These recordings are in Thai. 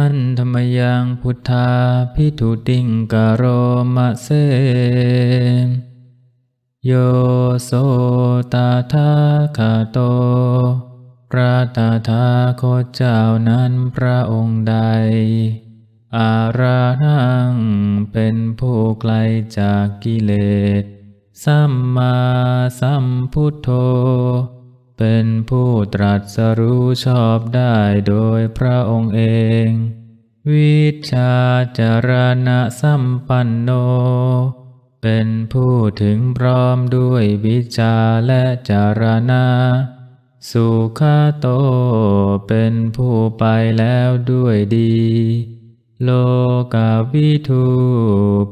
หันธรรมยังพุทธาพิทุติงกโรมะเสโยโสตาทาคาโต พระตาทาโคเจ้านั้นพระองค์ใด อาราหังเป็นผู้ไกลจากกิเลส สัมมาสัมพุทโธ เป็นผู้ตรัสรู้ชอบได้โดยพระองค์เอง วิชาจารณะสัมปันโน เป็นผู้ถึงพร้อมด้วยวิชาและจารณะสุขโต เป็นผู้ไปแล้วด้วยดี โลกาวิทู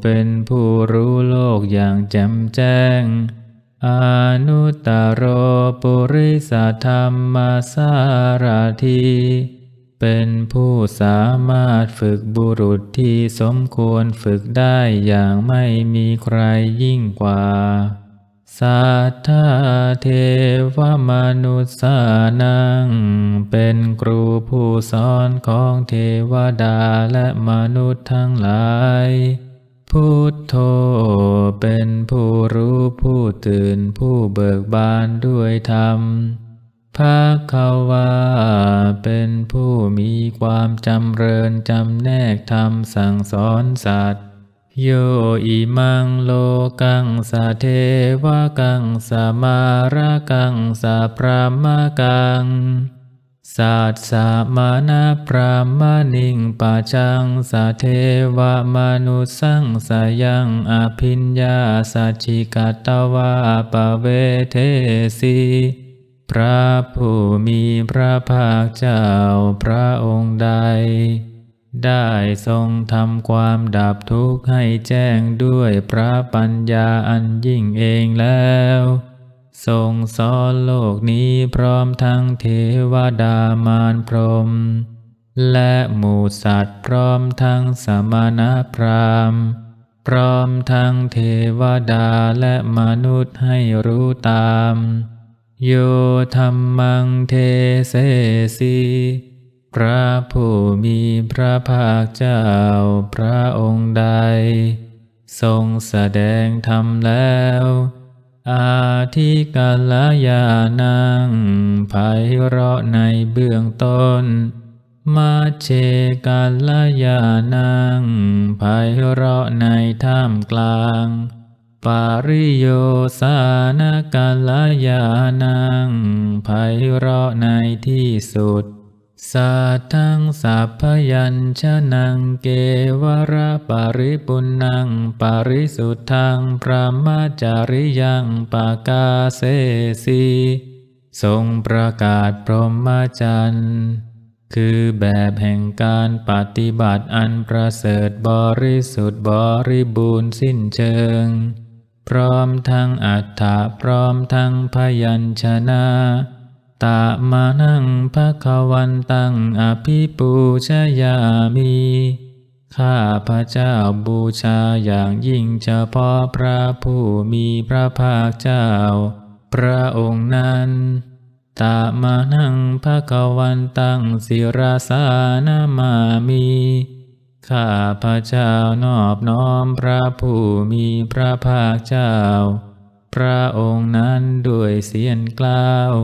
เป็นผู้รู้โลกอย่างแจ่มแจ้ง อนุตตรโรปุริสธรรมสารทีเป็นผู้สามารถฝึกบุรุษที่สมควรฝึกได้อย่างไม่มีใครยิ่งกว่าสัทธาเทวมนุษย์สานัง เป็นครูผู้สอนของเทวดาและมนุษย์ทั้งหลาย พุทโธเป็นผู้รู้ผู้ตื่นผู้เบิกบานด้วยธรรมภาควาเป็นผู้มีความจำเริญจำแนกธรรมสั่งสอนสัตว์โยอิมังโลกังสะเทวกังสะมาระกังสะพรามกัง สัตสะมานาพรามณิงปะจังสะเทวมนุสังสยังอภิญญาสัจจิกัตตวาปเวเทสีพระผู้มีพระภาคเจ้าพระองค์ใด ได้ทรงทำความดับทุกข์ให้แจ้งด้วยพระปัญญาอันยิ่งเองแล้ว ทรงสอนโลกนี้พร้อมทั้งเทวดามารพรม และหมูสัตว์พร้อมทั้งสมณพราหมณ์ พร้อมทั้งเทวดาและมนุษย์ให้รู้ตาม โยธรรมังเทเสสีพระผู้มีพระภาคเจ้าพระองค์ใด ทรงแสดงธรรมแล้ว อาทิกาลยานังไพเราะในเบื้องต้น มาเชกาลยานังไพเราะในท่ามกลาง ปาริโยสานกาลยานังไพเราะในที่สุด สัทังสัพพยัญชนะเกวระปาริปุณังปาริสุทธังพระมจาริยังปากาเสสีทรงประกาศพรหมจรรย์คือแบบแห่งการปฏิบัติอันประเสริฐบริสุทธิ์บริบูรณ์สิ้นเชิง พร้อมทั้งอัฏฐะพร้อมทั้งพยัญชนะ ตามานังภะคะวันตังอภิปูชยามีข้าพระเจ้าบูชาอย่างยิ่งเฉพาะพระผู้มีพระภาคเจ้า พระองค์นั้นตามานังภะคะวันตังศิราสานามามีข้าพระเจ้านอบน้อมพระผู้มีพระภาคเจ้า พระองค์นั้นด้วยเสียงกล่าว